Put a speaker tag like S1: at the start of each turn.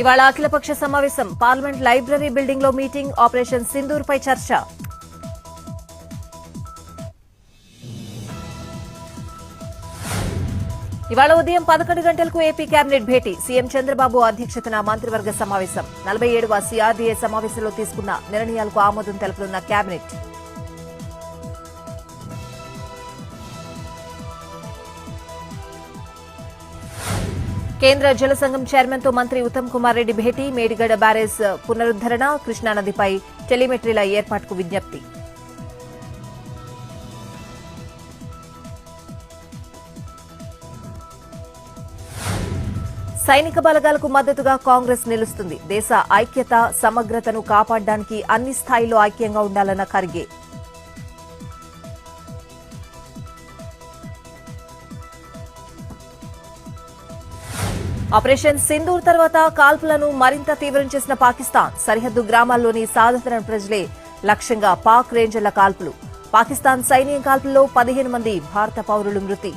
S1: ఇవాళ అఖిలపక్ష సమావేశం. పార్లమెంట్ లైబ్రరీ బిల్డింగ్లో మీటింగ్ ఆపరేషన్ సింధూర్ పై చర్చ. ఇవాళ ఉదయం పదకొండు గంటలకు ఏపీ కేబినెట్ భేటీ. సీఎం చంద్రబాబు అధ్యక్షతన మంత్రివర్గ సమావేశం. నలభై ఏడవ సీఆర్డీఏ సమావేశంలో తీసుకున్న నిర్ణయాలకు ఆమోదం తెలపనున్న కేబినెట్ కేంద్ర జల సంఘం చైర్మన్తో మంత్రి ఉత్తమ్ కుమార్ రెడ్డి భేటీ మేడిగడ బ్యారేజ్ పునరుద్దరణ కృష్ణానదిపై టెలిమెట్రీల ఏర్పాటుకు విజ్ఞప్తి. సైనిక బలగాలకు మద్దతుగా కాంగ్రెస్ నిలుస్తుంది. దేశ ఐక్యత సమగ్రతను కాపాడడానికి అన్ని స్థాయిలో ఐక్యంగా ఉండాలన్న ఖర్గే. ఆపరేషన్ సింధూర్ తర్వాత కాల్పులను మరింత తీవ్రం చేసిన పాకిస్తాన్ సరిహద్దు గ్రామాల్లోని సాధారణ ప్రజలే లక్ష్యంగా పాక్ రేంజర్ల కాల్పులు. పాకిస్తాన్ సైన్యం కాల్పుల్లో పదిహేను మంది భారత పౌరులు మృతి.